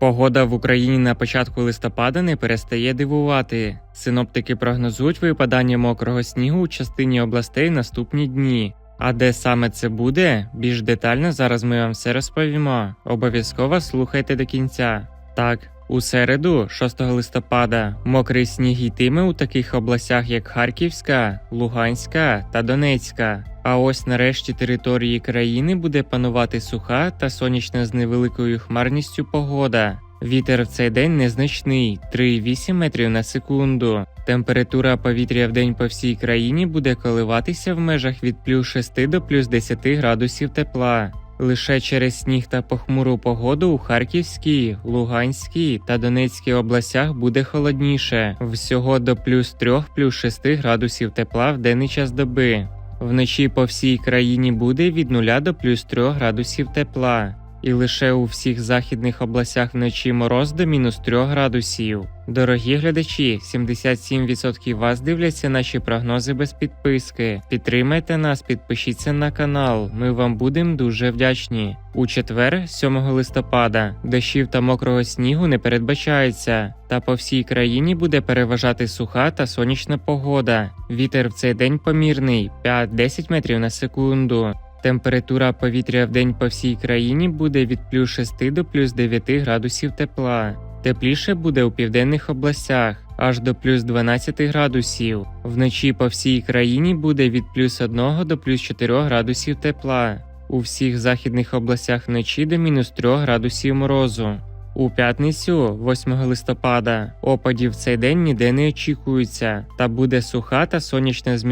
Погода в Україні на початку листопада не перестає дивувати. Синоптики прогнозують випадання мокрого снігу у частині областей наступні дні. А де саме це буде, більш детально зараз ми вам все розповімо. Обов'язково слухайте до кінця. Так, у середу, 6 листопада, мокрий сніг йтиме у таких областях, як Харківська, Луганська та Донецька. А ось нарешті території країни буде панувати суха та сонячна з невеликою хмарністю погода. Вітер в цей день незначний 3,8 метрів на секунду. Температура повітря в день по всій країні буде коливатися в межах від плюс 6 до плюс 10 градусів тепла. Лише через сніг та похмуру погоду у Харківській, Луганській та Донецькій областях буде холодніше, всього до плюс 3 плюс 6 градусів тепла в денний час доби. Вночі по всій країні буде від 0 до плюс 3 градусів тепла. І лише у всіх західних областях вночі мороз до мінус 3 градусів. Дорогі глядачі, 77% вас дивляться наші прогнози без підписки. Підтримайте нас, підпишіться на канал. Ми вам будемо дуже вдячні. У четвер, 7 листопада, дощів та мокрого снігу не передбачається, та по всій країні буде переважати суха та сонячна погода. Вітер в цей день помірний 5-10 метрів на секунду. Температура повітря в день по всій країні буде від плюс 6 до плюс 9 градусів тепла. Тепліше буде у південних областях аж до плюс 12 градусів. Вночі по всій країні буде від плюс 1 до плюс 4 градусів тепла. У всіх західних областях вночі до мінус 3 градусів морозу. У п'ятницю, 8 листопада, опадів в цей день ніде не очікується, та буде суха та сонячна з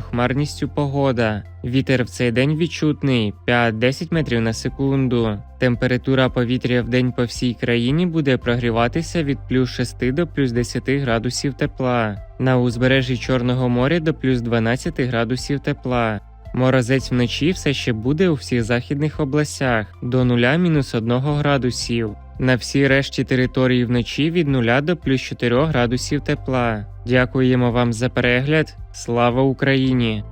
хмарністю погода. Вітер в цей день відчутний 5-10 метрів на секунду. Температура повітря в день по всій країні буде прогріватися від плюс 6 до плюс 10 градусів тепла. На узбережжі Чорного моря до плюс 12 градусів тепла. Морозець вночі все ще буде у всіх західних областях до 0-1 градусів. На всій решті території вночі від 0 до плюс 4 градусів тепла. Дякуємо вам за перегляд. Слава Україні!